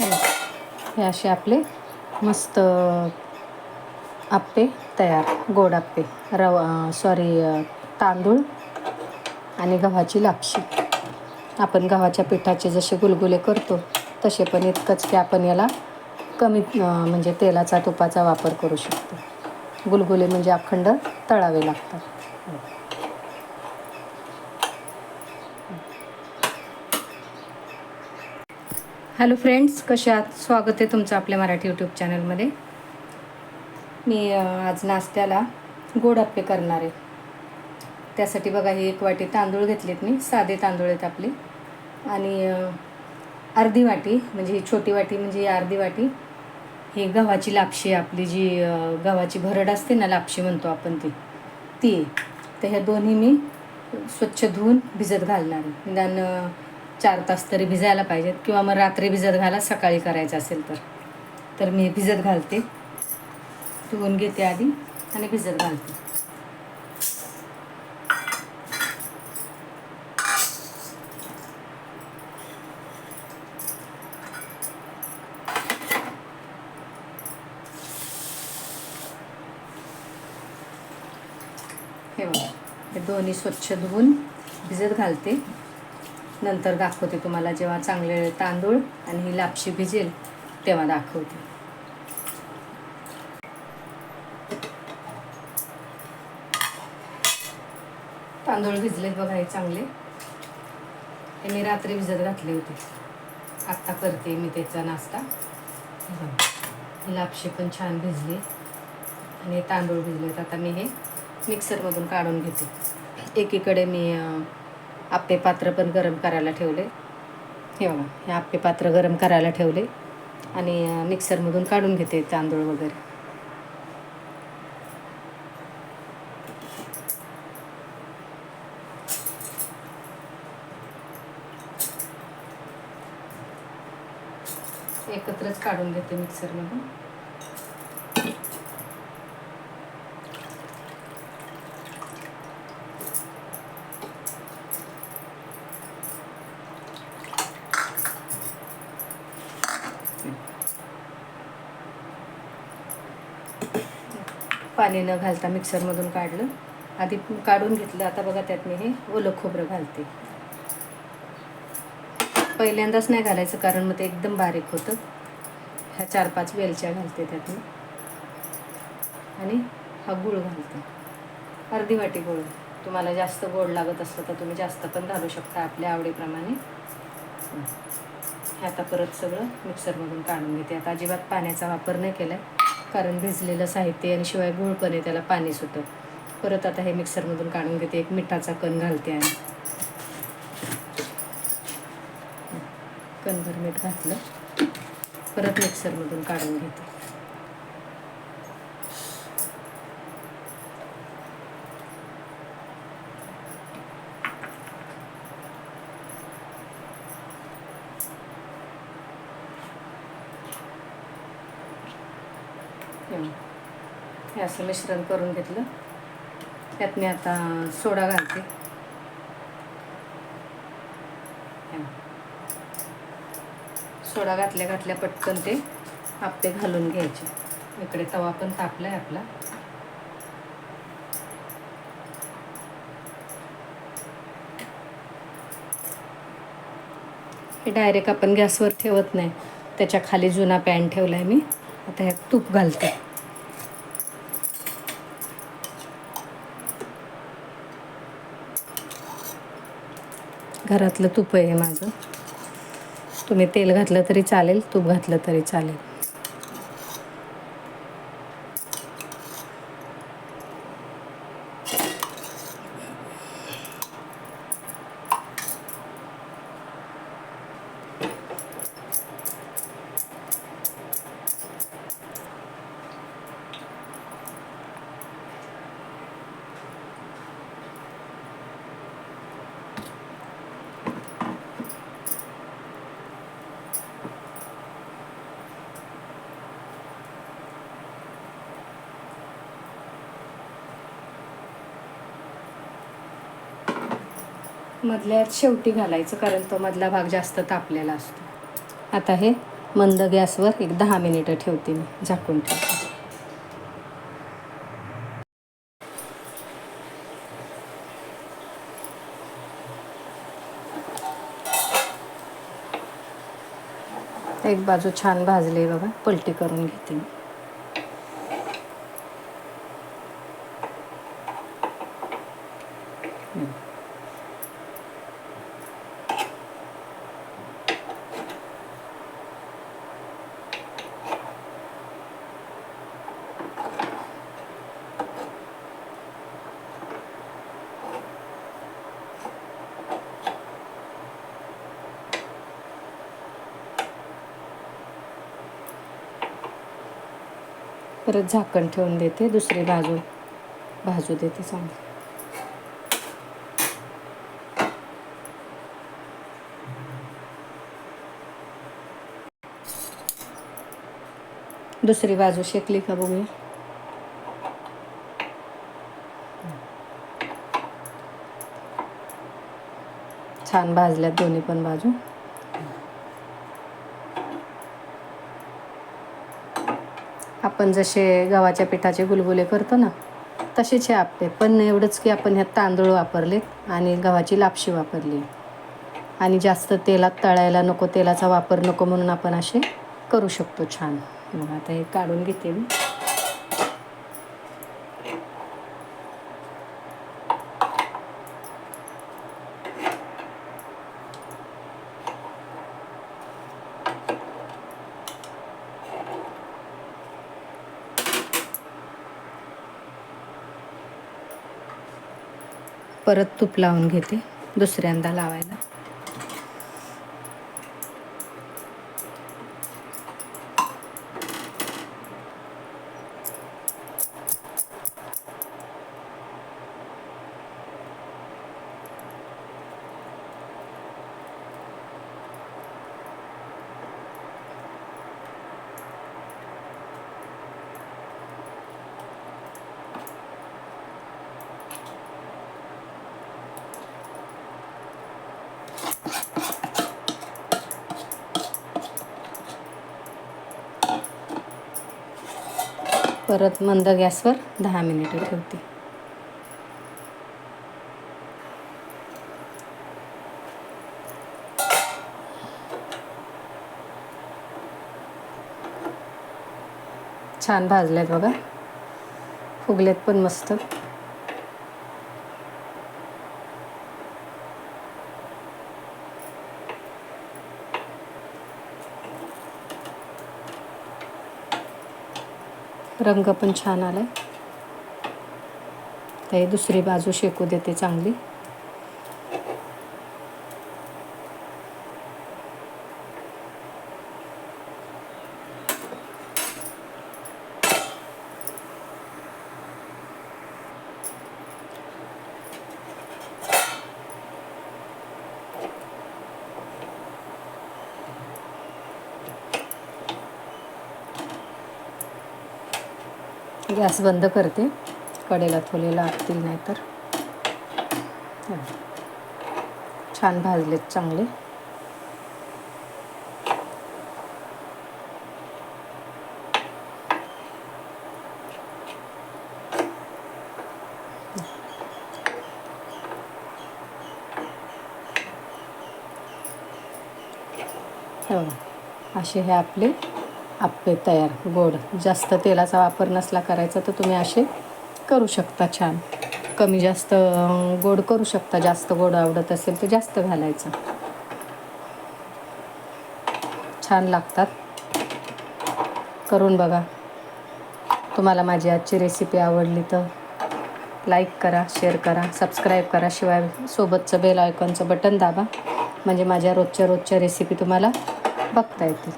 हे असे आपले मस्त आप्पे तयार गोड आप्पे. रवा सॉरी तांदूळ आणि गव्हाची लापशी. आपण गव्हाच्या पिठाचे जसे गुलगुले करतो तसे पण इतकंच की आपण याला कमी म्हणजे तेलाचा तुपाचा वापर करू शकतो. गुलगुले म्हणजे अखंड तळावे लागतात. हॅलो फ्रेंड्स कसे आहात? स्वागत आहे तुमचं आपल्या मराठी यूट्यूब चॅनलमध्ये मी आज नाश्त्याला गोड आप्पे करणार आहे. त्यासाठी बघा ही एक वाटी तांदूळ घेतलेत मी. साधे तांदूळ आहेत आपले. आणि अर्धी वाटी म्हणजे ही छोटी वाटी म्हणजे ही अर्धी वाटी. ही गव्हाची लापशी आहे आपली जी गव्हाची भरड असते ना लापशी म्हणतो आपण ती. ती तर ह्या दोन्ही मी स्वच्छ धुवून भिजत घालणार आहे. निदान चार तास तरी भिजायला पाहिजेत किंवा मग रात्री भिजत घाला सकाळी करायचं असेल तर. तर मी भिजत घालते. धुवून घेते आधी आणि भिजत घालते. हे बघा हे दोन्ही स्वच्छ धुवून भिजत घालते. नंतर दाखवते तुम्हाला जेव्हा चांगले तांदूळ आणि ही लापशी भिजेल तेव्हा दाखवते. तांदूळ भिजले बघा हे चांगले. हे मी रात्री भिजत घातले होते. आत्ता करते मी त्याचा नाश्ता. ही लापशी पण छान भिजली आणि तांदूळ भिजले आता मी हे मिक्सरमधून काढून घेते. एकीकडे मी आप्पे पात्र पण गरम करायला ठेवले. हे बघा हे आप्पे पात्र गरम करायला ठेवले. आणि मिक्सरमधून काढून घेते तांदूळ वगैरे. एकत्रच काढून घेते मिक्सरमधून. पाणी न घालता मिक्सरमधून काढलं. आधी काढून घेतलं. आता बघा त्यात मी हे ओलं खोबरं घालते. पहिल्यांदाच नाही घालायचं कारण मग ते एकदम बारीक होतं. ह्या चार पाच वेलच्या घालते त्यात मी. आणि हा गूळ घालते. अर्धी वाटी गूळ. तुम्हाला जास्त गोड लागत असलं तर तुम्ही जास्त पण घालू शकता आपल्या आवडीप्रमाणे. हे. आता परत सगळं मिक्सरमधून काढून घेते. आता अजिबात पाण्याचा वापर नाही केला कारण भिजलेलं साहित्य आणि शिवाय गूळ पण आहे त्याला पाणी सुटतं. परत आता हे मिक्सरमधून काढून घेते. एक मिठाचा कण घालते आणि. कणभर मीठ घातलं. परत मिक्सरमधून काढून घेते हं. हे असं मिश्रण करून घेतलं. त्यात मी आता सोडा घालते. सोडा घातल्या घातल्या पटकन ते आप्पे घालून घ्यायचे. इकडे तवा पण तापलाय आपला. हे डायरेक्ट आपण गॅसवर ठेवत नाही. त्याच्याखाली जुना पॅन ठेवला आहे मी. आता ह्यात तूप घालते. घरातलं तूप आहे माझं. तुम्ही तेल घातलं तरी चालेल तूप घातलं तरी चालेल. मधल्यात शेवटी घालायचं कारण तो मधला भाग जास्त तापलेला असतो. आता हे मंद गॅसवर एक दहा मिनिटं ठेवते मी झाकून ठेवते. एक बाजू छान भाजले बघा पलटी करून घेते मी. परत झाकण ठेवून देते दुसरी बाजू भाजू देते चांगली. दुसरी बाजू शेकली का बघूया छान भाजल्यात दोन्ही पण बाजू. आपण जसे गव्हाच्या पिठाचे गुलगुले करतो ना तसेच हे आपले. पण एवढंच की आपण ह्यात तांदूळ वापरलेत आणि गव्हाची लापशी वापरली. आणि जास्त तेलात तळायला नको तेलाचा वापर नको म्हणून आपण असे करू शकतो छान. मग आता हे काढून घेते मी. परत तूप लावून घेते दुसऱ्यांदा लावायला. परत मंद गॅसवर दहा मिनिटं ठेवते. छान भाजल्यात बघा. फुगल्यात पण मस्त. रंग पण छान आलाय. ते दुसरी बाजू शेकू देते चांगली. गॅस बंद करते. कडेला थोलेला लागतील नाही तर. छान भाजलेत चांगले. हो. असे हे आपले आप्पे तयार गोड. जास्त तेलाचा वापर नसला करायचा तर तुम्ही असे करू शकता छान. कमी जास्त गोड करू शकता. जास्त गोड आवडत असेल तर जास्त घालायचं. छान लागतात. करून बघा. तुम्हाला माझी आजची रेसिपी आवडली तर लाईक करा शेअर करा सबस्क्राईब करा. शिवाय सोबतचं बेल आयकॉनचं बटन दाबा. म्हणजे माझ्या रोजच्या रोजच्या रेसिपी तुम्हाला बघता येतील.